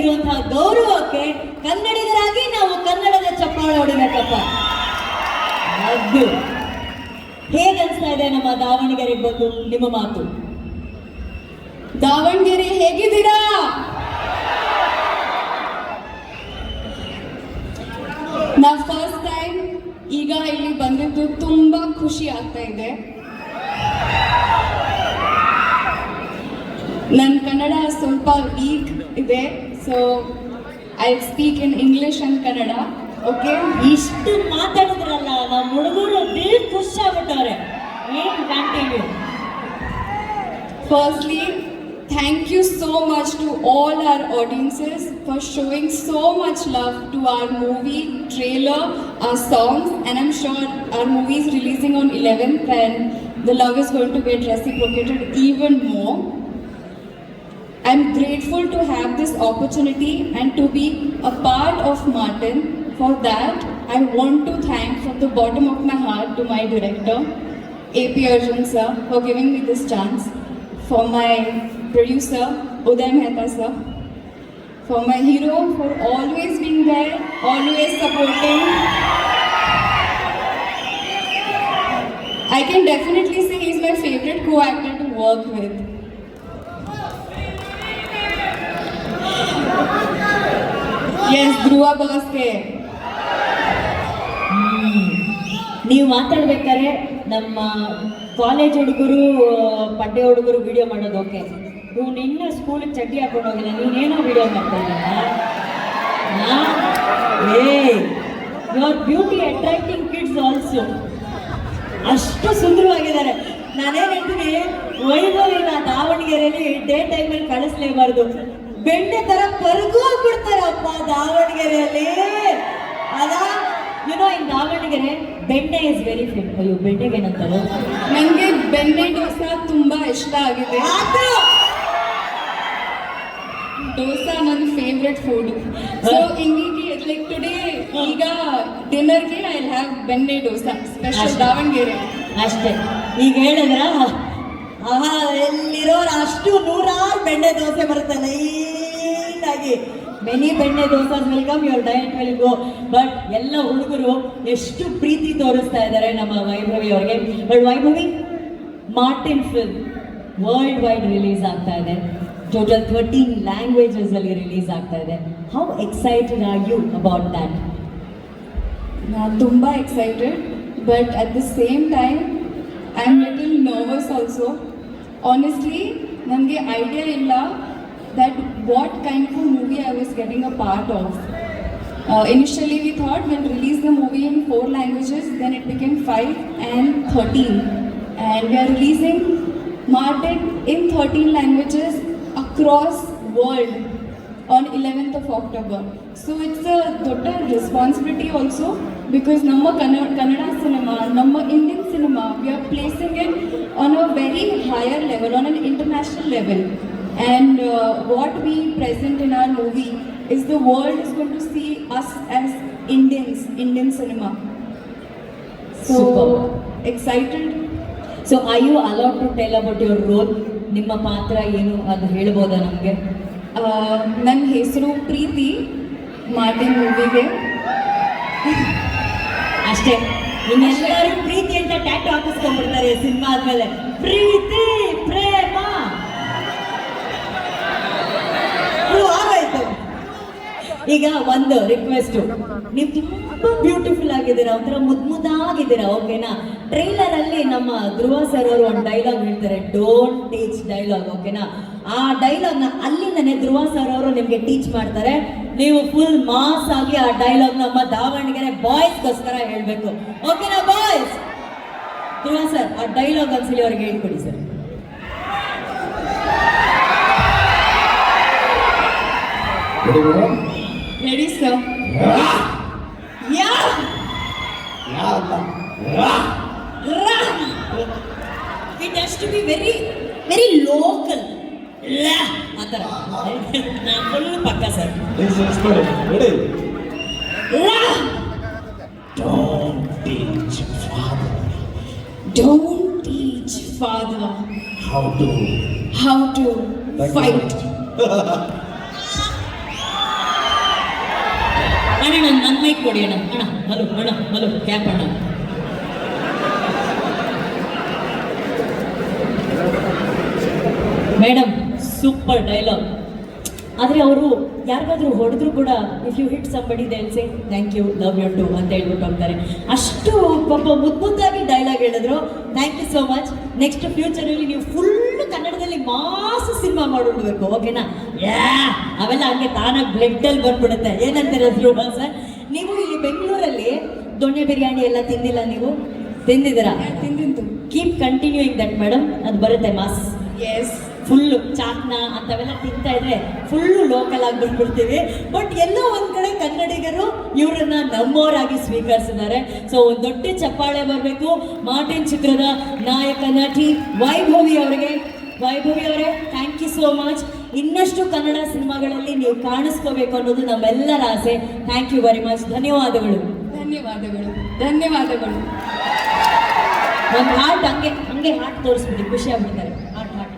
ಇರುವಂತಹ ಗೌರವಕ್ಕೆ ಕನ್ನಡಿಗರಾಗಿ ನಾವು ಕನ್ನಡದ ಚಪ್ಪಾಳೆ ಹೊಡಿಬೇಕಪ್ಪ. ಅದು. ಹೇಗೆ ಅನ್ಸ್ತಾ ಇದೆ ನಮ್ಮ ದಾವಣಗೆರೆಗೆ ಬಂದು ನಿಮ್ಮ ಮಾತು? ದಾವಣಗೆರೆ ಹೇಗಿದ್ದೀರಾ? ನಾ ಫಸ್ಟ್ ಟೈಮ್ ಈಗ ಇಲ್ಲಿ ಬಂದಿದ್ದು ತುಂಬಾ ಖುಷಿ ಆಗ್ತಾ ಇದೆ. ನನ್ನ ಕನ್ನಡ ಸ್ವಲ್ಪ ವೀಕ್ ಇದೆ. So I speak in English and Kannada okay ಇಷ್ಟು ಮಾತಾಡಿದ್ರಲ್ಲ ನಮ್ಮ ಹುಡುಗರು ದಿಲ್ ಖುಷಿ ಆಗ್ಬಿಟ್ಟವ್ರೆ ಏನ್ you Firstly, thank you so much to all our audiences for showing so much love to our movie trailer, our songs, and I'm sure our movie is releasing on 11th and the love is going to get reciprocated even more. I'm grateful to have this opportunity and to be a part of Martin. For that, I want to thank from the bottom of my heart to my director, AP Arjun sir, for giving me this chance. For my producer, Uday Mehta sir. For my hero, for always being there, always supporting. I can definitely say he's my favorite co-actor to work with. Dhruva Bhaske. ನೀವು ಮಾತಾಡ್ಬೇಕಾದ್ರೆ ನಮ್ಮ college ಹುಡುಗರು ಪಡ್ಡೆ ಹುಡುಗರು video ಮಾಡೋದು okay ನೀವು ನಿನ್ನ ಸ್ಕೂಲಿಗೆ ಚಡ್ಡಿ ಹಾಕೊಂಡು ಹೋಗಿಲ್ಲ. ನೀನೇನೋ ವಿಡಿಯೋ ಮಾಡ್ತಾ ಏ ಬ್ಯೂಟಿ ಅಟ್ರಾಕ್ಟಿಂಗ್ ಕಿಡ್ಸ್ ಆಲ್ಸೋ ಅಷ್ಟು ಸುಂದರವಾಗಿದ್ದಾರೆ. ನಾನೇನು ಹೇಳ್ತೀನಿ ವೈಭವ ದಾವಣಗೆರೆಯಲ್ಲಿ ಡೇ ಟೈಮಲ್ಲಿ ಕಳಿಸ್ಲೇಬಾರ್ದು. ಬೆಣ್ಣೆ ತರ ಕರ್ಗೂ ಹೋಗ್ಬಿಡ್ತಾರಪ್ಪ ದಾವಣಗೆರೆಯಲ್ಲಿ. ಅಲ್ಲ ಯುನೋ ಇನ್ ದಾವಣಗೆರೆ ಬೆಣ್ಣೆ ಇಸ್ ವೆರಿ ಫೇಮ್ ಅಯ್ಯೋ ಬೆಣ್ಣೆಗೆ ಏನಂತಾರೆ ನನಗೆ ಬೆಣ್ಣೆ ಡೋಸಾ ತುಂಬಾ ಇಷ್ಟ ಆಗಿದೆ. ಡೋಸಾ ನನ್ನ ಫೇವ್ರೆಟ್ ಫುಡ್ ಸೊ ಹಿಂಗಾಗಿ ಲೈಕ್ ಟುಡೇ ಈಗ ಡಿನ್ನರ್ಗೆ ಐ ಹ್ಯಾವ್ ಬೆಣ್ಣೆ ದೋಸೆ ಸ್ಪೆಷಲ್. ದಾವಣಗೆರೆ. ಅಷ್ಟೇ. ಈಗ ಹೇಳಿದ್ರ? ಆಹಾ ಎಲ್ಲಿರೋರು ಅಷ್ಟು ನೂರಾರು ಬೆಣ್ಣೆ ದೋಸೆ ಬರುತ್ತೆ ಲೈನಾಗಿ ಮೆನಿ ಬೆಣ್ಣೆ, dosa welcome your diet will go but ಎಲ್ಲ ಹುಡುಗರು ಎಷ್ಟು ಪ್ರೀತಿ ತೋರಿಸ್ತಾ ಇದ್ದಾರೆ ನಮ್ಮ ವೈಭವಿ ಅವ್ರಿಗೆ. But Vaibhavi Martin film worldwide release ಆಗ್ತಾ ಇದೆ. ಟೋಟಲ್ ಥರ್ಟೀನ್ ಲ್ಯಾಂಗ್ವೇಜಸ್ ಅಲ್ಲಿ ರಿಲೀಸ್ ಆಗ್ತಾ ಇದೆ. How excited are you about that ನಾನು ತುಂಬ excited but at the same time I am little nervous also honestly ನನಗೆ ಐಡಿಯಾ ಇಲ್ಲ. that what kind of movie I was getting a part of. Uh, initially, we thought we'll release the movie in four languages, then it became five and 13. And we are releasing Martin in 13 languages across world on 11th of October. So it's a total uh, responsibility also because number Kannada cinema, number Indian cinema, we are placing it on a very higher level, on an international level. And uh, what we present in our movie is the world is going to see us as Indians, Indian cinema. So Super. excited. So are you allowed to tell about your role? ನಿಮ್ಮ ಪಾತ್ರ ಏನು ಅದು ಹೇಳ್ಬೋದಾ ನಮಗೆ ನನ್ನ ಹೆಸರು ಪ್ರೀತಿ Martin ಮೂವಿಗೆ ಅಷ್ಟೇ ಇನ್ನೆಲ್ಲರೂ ಪ್ರೀತಿ ಅಂತ ಟ್ಯಾಟು ಹಾಕಿಸ್ಕೊಂಡ್ಬಿಡ್ತಾರೆ ಸಿನಿಮಾ ಆದ್ಮೇಲೆ ಪ್ರೀತಿ ಈಗ ಒಂದು ರಿಕ್ವೆಸ್ಟ್ ನೀವು ತುಂಬಾ ಬ್ಯೂಟಿಫುಲ್ ಆಗಿದ್ದೀರಾ? ಒಂಥರ ಮುದ್ ಮುದ್ದಾಗಿದ್ದೀರಾ? ಓಕೆನಾ ಟ್ರೈಲರ್ ಅಲ್ಲಿ ನಮ್ಮ ಧ್ರುವ ಸರ್ ಅವರು ಒಂದು ಡೈಲಾಗ್ ಹೇಳ್ತಾರೆ. ಡೋಂಟ್ ಟೀಚ್ ಡೈಲಾಗ್ ಓಕೆನಾ ಆ ಡೈಲಾಗ್ನ ಅಲ್ಲಿಂದನೇ ಧ್ರುವ ಸರ್ ಅವರು ನಿಮಗೆ ಟೀಚ್ ಮಾಡ್ತಾರೆ. ನೀವು ಫುಲ್ ಮಾಸ್ ಆಗಿ ಆ ಡೈಲಾಗ್ ನಮ್ಮ ದಾವಣಗೆರೆ ಬಾಯ್ಸ್ಗೋಸ್ಕರ ಹೇಳಬೇಕು. ಓಕೆನಾ ಬಾಯ್ಸ್ ಧ್ರುವ ಸರ್ ಆ ಡೈಲಾಗ್ ಒಂದ್ಸಲಿ ಅವ್ರಿಗೆ ಹೇಳ್ಕೊಡಿ sir madam? Ready sir yeah Yeah, Allah. It has to be very very local ಆ ಥರ ನಾನು ಫುಲ್ ಪಕ್ಕ sir This is good. Ready? Don't teach father Don't teach father how to. how to Thank you. fight. Mic ಕೊಡಿ ಅಣ್ಣ. ಅಣ್ಣ hello ಅಣ್ಣ hello cap ಅಣ್ಣ. Madam super dialogue. ಆದರೆ ಅವರು ಯಾರಿಗಾದ್ರೂ ಹೊಡೆದ್ರು ಕೂಡ if you hit somebody then say thank you love you too ಅಂತ ಹೇಳ್ಬಿಟ್ಟು ಹೋಗ್ತಾರೆ. ಅಷ್ಟು ಪಾಪ ಮುದ್ದು ಮುದ್ದಾಗಿ ಡೈಲಾಗ್ ಹೇಳಿದ್ರು. Thank you so much next ಫ್ಯೂಚರಲ್ಲಿ ನೀವು ಫುಲ್ ಕನ್ನಡದಲ್ಲಿ ಮಾಸ್ ಸಿನಿಮಾ ಮಾಡಿಬಿಡ್ಬೇಕು ಓಕೆನಾ ಅವೆಲ್ಲ ಹಂಗೆ ತಾನಾಗಿ ಬ್ಲೆಡ್ಡಲ್ಲಿ ಬಂದ್ಬಿಡುತ್ತೆ. ಏನಂತೀರ ಧ್ರುವ ಸರ್? ನೀವು ಇಲ್ಲಿ ಬೆಂಗಳೂರಲ್ಲಿ ದೊಣ್ಣೆ ಬಿರಿಯಾನಿ ಎಲ್ಲ ತಿಂದಿಲ್ಲ ನೀವು? ತಿಂದಿದ್ದೀರಾ? ತಿಂದಿದ್ದು. ಕೀಪ್ ಕಂಟಿನ್ಯೂಯಿಂಗ್ ದಟ್ ಮೇಡಮ್ ಅದು ಬರುತ್ತೆ ಮಾಸ್. ಎಸ್ ಫುಲ್ಲು ಚಾಟ್ನ ಅಂತವೆಲ್ಲ ತಿಂತಾ ಇದ್ರೆ ಫುಲ್ಲು ಲೋಕಲ್ ಆಗಿ ಬಂದ್ಬಿಡ್ತೀವಿ. ಬಟ್ ಎಲ್ಲೋ ಒಂದ್ ಕಡೆ ಕನ್ನಡಿಗರು ಇವರನ್ನ ನಮ್ಮವರಾಗಿ ಸ್ವೀಕರಿಸಿದ್ದಾರೆ. ಸೊ ಒಂದು ದೊಡ್ಡ ಚಪ್ಪಾಳೆ ಬರಬೇಕು. ಮಾರ್ಟಿನ್ ಚಿತ್ರದ ನಾಯಕ ನಟಿ ವೈಭವಿ ಅವರಿಗೆ ವೈಭವಿ ಅವರೇ ಥ್ಯಾಂಕ್ ಯು ಸೋ ಮಚ್ ಇನ್ನಷ್ಟು ಕನ್ನಡ ಸಿನಿಮಾಗಳಲ್ಲಿ ನೀವು ಕಾಣಿಸ್ಕೋಬೇಕು ಅನ್ನೋದು ನಮ್ಮೆಲ್ಲರ ಆಸೆ. ಥ್ಯಾಂಕ್ ಯು ವೆರಿ ಮಚ್ ಧನ್ಯವಾದಗಳು. ಧನ್ಯವಾದಗಳು. ಧನ್ಯವಾದಗಳು. ಒಂದು ಹಾಟ್ ಹಂಗೆ ಹಂಗೆ ಹಾಟ್ ತೋರಿಸ್ಬಿಡಿ ಖುಷಿ ಆಗ್ಬಿಡ್ತಾರೆ. ಹಾಟ್ ಹಾಟ್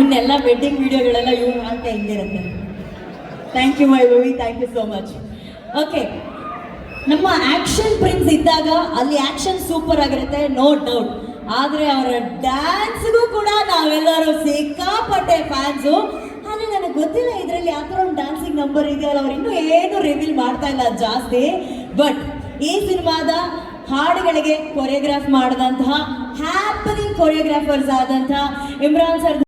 ಇನ್ನೆಲ್ಲ ವೆಡ್ಡಿಂಗ್ ವಿಡಿಯೋಗಳೆಲ್ಲ ಇವ್ರು ಮಾಡ್ತಾ ಹಿಂಗಿರುತ್ತೆ thank you my movie thank you so much okay ನಮ್ಮ ಆಕ್ಷನ್ ಪ್ರಿನ್ಸ್ ಇದ್ದಾಗ ಅಲ್ಲಿ ಆಕ್ಷನ್ ಸೂಪರ್ ಆಗಿರುತ್ತೆ ನೋ ಡೌಟ್ ಆದರೆ ಅವರ ಡ್ಯಾನ್ಸ್ಗೂ ಕೂಡ ನಾವೆಲ್ಲರೂ ಸಿಕ್ಕಾಪಟ್ಟೆ ಫ್ಯಾನ್ಸು ಆದರೆ ನನಗೆ ಗೊತ್ತಿಲ್ಲ ಇದರಲ್ಲಿ ಥರ ಒಂದು ಡ್ಯಾನ್ಸಿಂಗ್ ನಂಬರ್ ಇದೆಯಲ್ಲ ಅವ್ರು ಇನ್ನೂ ಏನು ರಿವೀಲ್ ಮಾಡ್ತಾ ಇಲ್ಲ, ಜಾಸ್ತಿ. ಬಟ್ ಈ ಸಿನಿಮಾದ ಹಾಡುಗಳಿಗೆ ಕೊರಿಯೋಗ್ರಾಫ್ ಮಾಡಿದಂತಹ ಹ್ಯಾಪನಿಂಗ್ ಕೊರಿಯೋಗ್ರಾಫರ್ಸ್ ಆದಂತಹ ಇಮ್ರಾನ್ ಸರ್